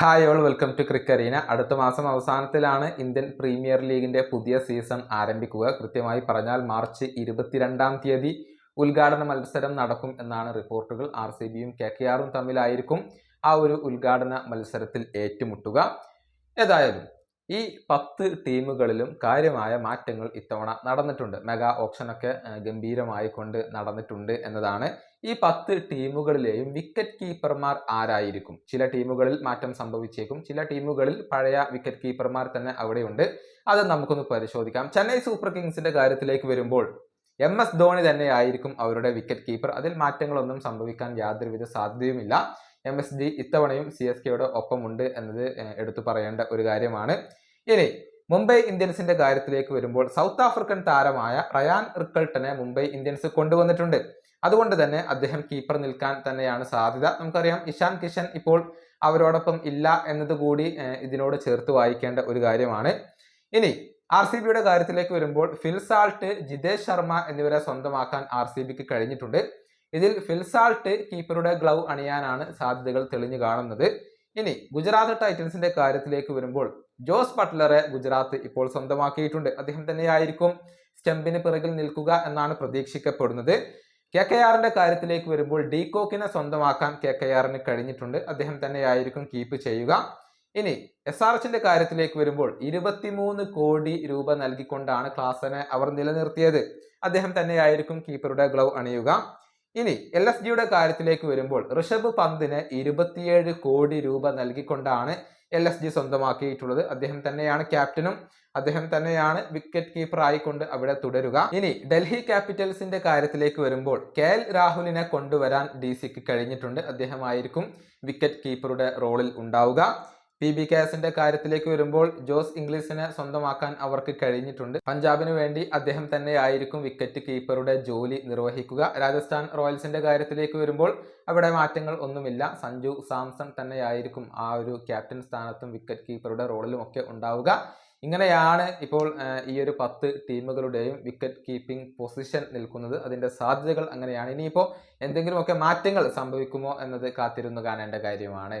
Hi all welcome to Cricarena അടുത്ത മാസം അവസാനത്തിലാണ് Indian premier ലീഗിന്റെ പുതിയ സീസൺ ആരംഭിക്കുക. കൃത്യമായി പറഞ്ഞാൽ മാർച്ച് ഇരുപത്തിരണ്ടാം തീയതി ഉദ്ഘാടന മത്സരം നടക്കും എന്നാണ് റിപ്പോർട്ടുകൾ. ആർ സി ബിയും കെ കെ ആറും തമ്മിലായിരിക്കും ആ ഒരു ഉദ്ഘാടന മത്സരത്തിൽ ഏറ്റുമുട്ടുക. ഏതായാലും ഈ പത്ത് ടീമുകളിലും കാര്യമായ മാറ്റങ്ങൾ ഇത്തവണ നടന്നിട്ടുണ്ട്. മെഗാ ഓപ്ഷനൊക്കെ ഗംഭീരമായി കൊണ്ട് നടന്നിട്ടുണ്ട് എന്നതാണ്. ഈ പത്ത് ടീമുകളിലെയും വിക്കറ്റ് കീപ്പർമാർ ആരായിരിക്കും? ചില ടീമുകളിൽ മാറ്റം സംഭവിച്ചേക്കും. ചില ടീമുകളിൽ പഴയ വിക്കറ്റ് കീപ്പർമാർ തന്നെ അവിടെയുണ്ട്. അത് നമുക്കൊന്ന് പരിശോധിക്കാം. ചെന്നൈ സൂപ്പർ കിങ്സിന്റെ കാര്യത്തിലേക്ക് വരുമ്പോൾ എം എസ് ധോണി തന്നെയായിരിക്കും അവരുടെ വിക്കറ്റ് കീപ്പർ. അതിൽ മാറ്റങ്ങളൊന്നും സംഭവിക്കാൻ യാതൊരുവിധ സാധ്യതയുമില്ല. എം എസ് ഡി ഇത്തവണയും സി എസ് കെയുടെ ഒപ്പമുണ്ട് എന്നത് എടുത്തു പറയേണ്ട ഒരു കാര്യമാണ്. ഇനി മുംബൈ ഇന്ത്യൻസിന്റെ കാര്യത്തിലേക്ക് വരുമ്പോൾ സൗത്ത് ആഫ്രിക്കൻ താരമായ റയാൻ റിക്കൾട്ടനെ മുംബൈ ഇന്ത്യൻസ് കൊണ്ടുവന്നിട്ടുണ്ട്. അതുകൊണ്ട് തന്നെ അദ്ദേഹം കീപ്പർ നിൽക്കാൻ തന്നെയാണ് സാധ്യത. നമുക്കറിയാം ഇഷാൻ കിഷൻ ഇപ്പോൾ അവരോടൊപ്പം ഇല്ല എന്നതുകൂടി ഇതിനോട് ചേർത്ത് വായിക്കേണ്ട ഒരു കാര്യമാണ്. ഇനി ആർ സി ബിയുടെ കാര്യത്തിലേക്ക് വരുമ്പോൾ ഫിൽസാൾട്ട് ജിതേഷ് ശർമ്മ എന്നിവരെ സ്വന്തമാക്കാൻ ആർ സി ബിക്ക് കഴിഞ്ഞിട്ടുണ്ട്. ഇതിൽ ഫിൽസാൾട്ട് കീപ്പറുടെ ഗ്ലൗ അണിയാനാണ് സാധ്യതകൾ തെളിഞ്ഞു കാണുന്നത്. ഇനി ഗുജറാത്ത് ടൈറ്റൻസിന്റെ കാര്യത്തിലേക്ക് വരുമ്പോൾ ജോസ് ബട്ട്ലറെ ഗുജറാത്ത് ഇപ്പോൾ സ്വന്തമാക്കിയിട്ടുണ്ട്. അദ്ദേഹം തന്നെയായിരിക്കും സ്റ്റെമ്പിന് പിറകിൽ നിൽക്കുക എന്നാണ് പ്രതീക്ഷിക്കപ്പെടുന്നത്. കെ കെ ആറിന്റെ കാര്യത്തിലേക്ക് വരുമ്പോൾ ഡീകോക്കിനെ സ്വന്തമാക്കാൻ കെ കെ ആറിന് കഴിഞ്ഞിട്ടുണ്ട്. അദ്ദേഹം തന്നെയായിരിക്കും കീപ്പ് ചെയ്യുക. ഇനി എസ് ആർ എച്ചിന്റെ കാര്യത്തിലേക്ക് വരുമ്പോൾ ഇരുപത്തിമൂന്ന് കോടി രൂപ നൽകിക്കൊണ്ടാണ് ക്ലാസനെ അവർ നിലനിർത്തിയത്. അദ്ദേഹം തന്നെയായിരിക്കും കീപ്പറുടെ ഗ്ലൗ അണിയുക. ഇനി എൽ എസ് ജിയുടെ കാര്യത്തിലേക്ക് വരുമ്പോൾ ഋഷഭ് പന്തിന് ഇരുപത്തിയേഴ് കോടി രൂപ നൽകിക്കൊണ്ടാണ് എൽ എസ് ജി സ്വന്തമാക്കിയിട്ടുള്ളത്. അദ്ദേഹം തന്നെയാണ് ക്യാപ്റ്റനും അദ്ദേഹം തന്നെയാണ് വിക്കറ്റ് കീപ്പർ ആയിക്കൊണ്ട് അവിടെ തുടരുക. ഇനി ഡൽഹി ക്യാപിറ്റൽസിന്റെ കാര്യത്തിലേക്ക് വരുമ്പോൾ കെ എൽ രാഹുലിനെ കൊണ്ടുവരാൻ ഡി സിക്ക് കഴിഞ്ഞിട്ടുണ്ട്. അദ്ദേഹമായിരിക്കും വിക്കറ്റ് കീപ്പറുടെ റോളിൽ ഉണ്ടാവുക. പി ബി കാസിന്റെ കാര്യത്തിലേക്ക് വരുമ്പോൾ ജോസ് ഇംഗ്ലീഷിനെ സ്വന്തമാക്കാൻ അവർക്ക് കഴിഞ്ഞിട്ടുണ്ട്. പഞ്ചാബിന് വേണ്ടി അദ്ദേഹം തന്നെയായിരിക്കും വിക്കറ്റ് കീപ്പറുടെ ജോലി നിർവഹിക്കുക. രാജസ്ഥാൻ റോയൽസിന്റെ കാര്യത്തിലേക്ക് വരുമ്പോൾ അവിടെ മാറ്റങ്ങൾ ഒന്നുമില്ല. സഞ്ജു സാംസൺ തന്നെയായിരിക്കും ആ ഒരു ക്യാപ്റ്റൻ സ്ഥാനത്തും വിക്കറ്റ് കീപ്പറുടെ റോളിലും ഒക്കെ ഉണ്ടാവുക. ഇങ്ങനെയാണ് ഇപ്പോൾ ഈ ഒരു പത്ത് ടീമുകളുടെയും വിക്കറ്റ് കീപ്പിംഗ് പൊസിഷൻ നിൽക്കുന്നത്. അതിന്റെ സാധ്യതകൾ അങ്ങനെയാണ്. ഇനിയിപ്പോൾ എന്തെങ്കിലുമൊക്കെ മാറ്റങ്ങൾ സംഭവിക്കുമോ എന്നത് കാത്തിരുന്നു കാണേണ്ട കാര്യമാണ്.